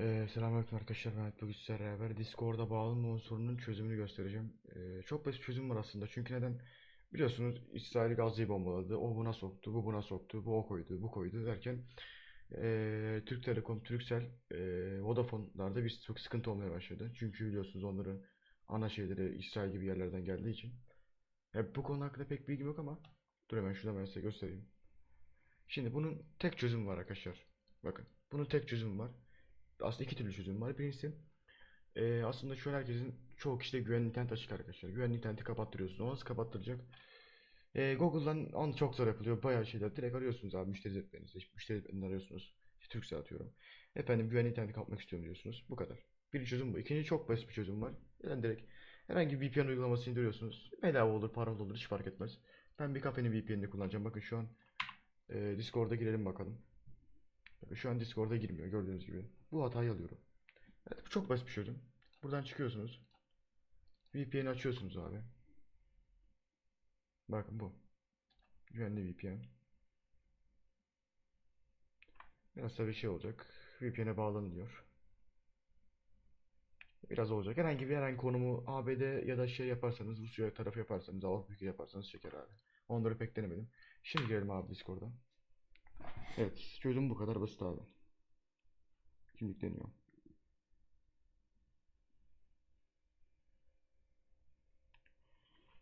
Ee, selamünaleyküm arkadaşlar ben bugün sizlerle beraber Discord'a bağlanma sorunun çözümünü göstereceğim. Ee, çok basit çözüm var aslında çünkü neden biliyorsunuz İsrail Gazze'yi bombaladı o buna soktu bu buna soktu bu o koydu bu koydu derken ee, Türk Telekom, Turkcell, ee, Vodafone'larda bir çok sıkıntı olmaya başladı. Çünkü biliyorsunuz onların ana şeyleri İsrail gibi yerlerden geldiği için. Hep bu konu hakkında pek bilgim yok ama dur hemen şurada ben size göstereyim. Şimdi bunun tek çözümü var arkadaşlar. Bakın bunun tek çözümü var aslında iki türlü çözüm var. Birincisi eee, aslında şu herkesin çoğu kişide güvenli internet açık arkadaşlar. Güvenli interneti kapattırıyorsunuz. O nasıl kapattıracak? Eee, Google'dan an çok zor yapılıyor. Bayağı şeyler. Direkt arıyorsunuz abi müşteri hizmetlerinizi. Müşteri hizmetlerini arıyorsunuz. İşte Turkcell atıyorum. Efendim güvenli interneti kapatmak istiyorum diyorsunuz. Bu kadar. Birinci çözüm bu. İkinci çok basit bir çözüm var. Yani direkt herhangi bir VPN uygulaması indiriyorsunuz. Bedava olur, paralı olur hiç fark etmez. Ben bir kafenin VPN'ini kullanacağım. Bakın şu an eee, Discord'a girelim bakalım. Şu an Discord'a girmiyor gördüğünüz gibi. Bu hatayı alıyorum. Evet bu çok basit bir çözüm. Buradan çıkıyorsunuz. VPN'i açıyorsunuz abi. Bakın bu. Güvenli VPN. Biraz tabii şey olacak. VPN'e bağlanın diyor. Biraz olacak. Herhangi bir herhangi konumu ABD ya da şey yaparsanız Rusya tarafı yaparsanız Avrupa ülke yaparsanız çeker abi. Onları pek denemedim. Şimdi girelim abi Discord'a. Evet çözüm bu kadar basit abi. Şimdi yükleniyor.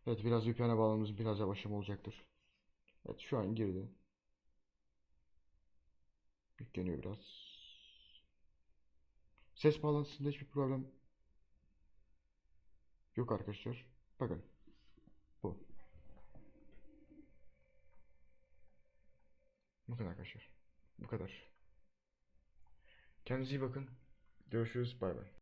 Evet biraz VPN'e bağlamamız biraz yavaşlama olacaktır. Evet şu an girdi. Yükleniyor biraz. Ses bağlantısında hiçbir problem yok arkadaşlar. Bakın. Bu. Bakın arkadaşlar. Bu kadar. Kendinize iyi bakın. Görüşürüz. Bay bay.